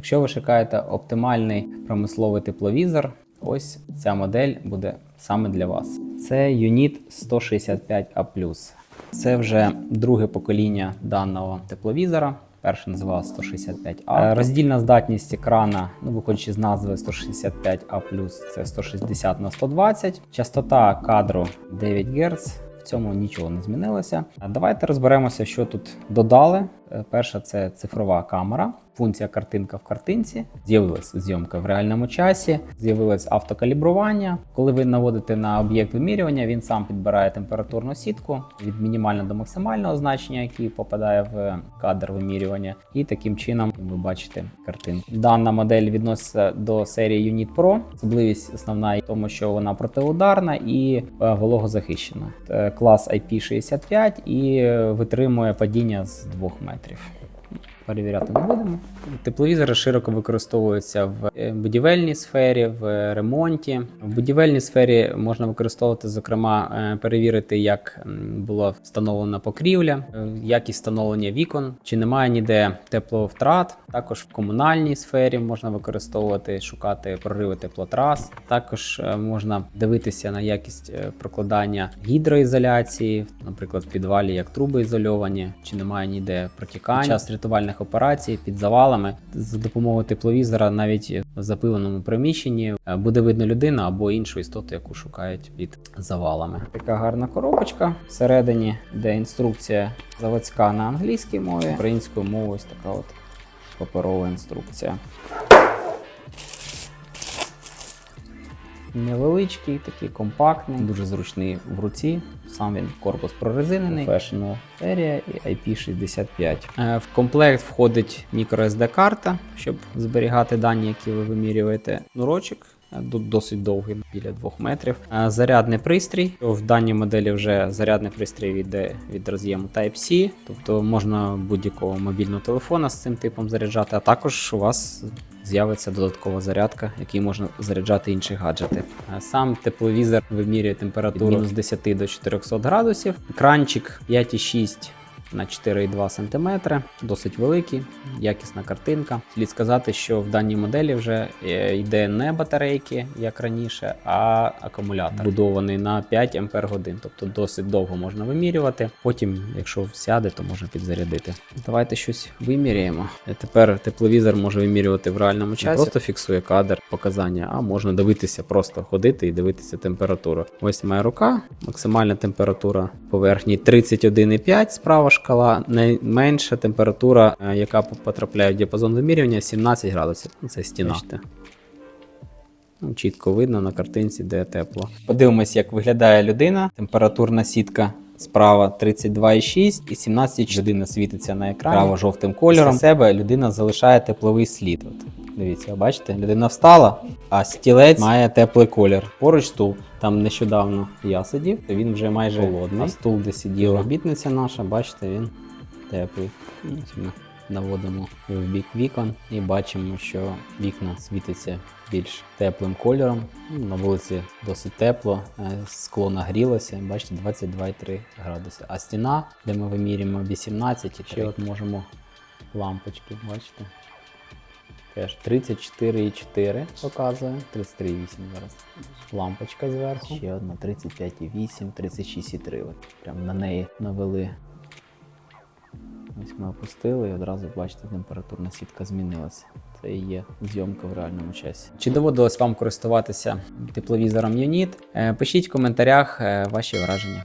Якщо ви шукаєте оптимальний промисловий тепловізор, ось ця модель буде саме для вас. Це Unit 165A. Це вже друге покоління даного тепловізора. Перше називалося 165А. Е, Роздільна здатність екрана, ну виходячи з назви 165А+, це 160 на 120. Частота кадру 9 Гц. В цьому нічого не змінилося. Давайте розберемося, що тут додали. Перша це цифрова камера, функція картинка в картинці. З'явилась зйомка в реальному часі, з'явилось автокалібрування. Коли ви наводите на об'єкт вимірювання, він сам підбирає температурну сітку від мінімального до максимального значення, який попадає в кадр вимірювання. І таким чином ви бачите картинку. Дана модель відноситься до серії Unit Pro. Особливість основна в тому, що вона протиударна і е, вологозахищена. Е, Клас IP65 і е, витримує падіння з 2 метрів метрів. Перевіряти не будемо. Тепловізори широко використовуються в е, будівельній сфері, в ремонті. В будівельній сфері можна використовувати, зокрема, е, перевірити, як була встановлена покрівля, е, якість встановлення вікон, чи немає ніде тепловтрат. Також в комунальній сфері можна використовувати, шукати прориви теплотрас. Також е, можна дивитися на якість е, прокладання гідроізоляції, наприклад, в підвалі як труби ізольовані, чи немає ніде протікань. Під час рятувальних операцій під завалами за допомогою тепловізора, навіть в запиленому приміщенні, е, буде видно людина або іншу істоту, яку шукають під завалами. Така гарна коробочка всередині, де інструкція заводська на англійській мові, українською мовою ось така от паперова інструкція. Невеличкий, такий компактний, дуже зручний в руці. Сам він корпус прорезинений, Professional Area і IP65. Е, В комплект входить microSD карта, щоб зберігати дані, які ви вимірюєте. Нурочок. е, досить довгий, біля 2 метрів. Е, Зарядний пристрій. В даній моделі вже зарядний пристрій йде від роз'єму Type-C, тобто можна будь-якого мобільного телефона з цим типом заряджати, а також у вас з'явиться додаткова зарядка, який можна заряджати інші гаджети. Е, Сам тепловізор вимірює температуру мінус 10 до 400 градусів. Екранчик 5,6 на 4,2 см, досить великий, якісна картинка. Слід сказати, що в даній моделі вже е, йде не батарейки, як раніше, а акумулятор, будований на 5 Ампер годин, тобто досить довго можна вимірювати. Потім, якщо сяде, то можна підзарядити. Давайте щось виміряємо. Е, Тепер тепловізор може вимірювати в реальному часі. Просто фіксує кадр, показання, а можна дивитися, просто ходити і дивитися температуру. Ось моя рука, максимальна температура поверхні 31,5 справа шкала, найменша температура, е, яка потрапляє в діапазон вимірювання, 17 градусів. Ну, Це стіна. Бачите? Ну, Чітко видно на картинці, де тепло. Подивимось, як виглядає людина. Температурна сітка справа 32,6 і 17 людина світиться на екрані право жовтим кольором. Після себе людина залишає тепловий слід. От, дивіться, бачите, людина встала, а стілець має теплий колір. Поруч стул. Там нещодавно я сидів, то він вже майже холодний. А стул, де сиділа обітниця наша, бачите, він теплий. Ми наводимо в бік вікон і бачимо, що вікна світяться більш теплим кольором. На вулиці досить тепло, е, скло нагрілося, бачите, 22,3 градуси. А стіна, де ми вимірюємо 18, і ще от можемо лампочки, бачите. Теж 34,4 показує, 33,8 зараз. Лампочка зверху. Ще одна 35,8, 36,3. От прям на неї навели Ось ми опустили і одразу бачите, температурна сітка змінилася. Це і є зйомка в реальному часі. Чи доводилось вам користуватися тепловізором Unit? Е, Пишіть в коментарях е, ваші враження.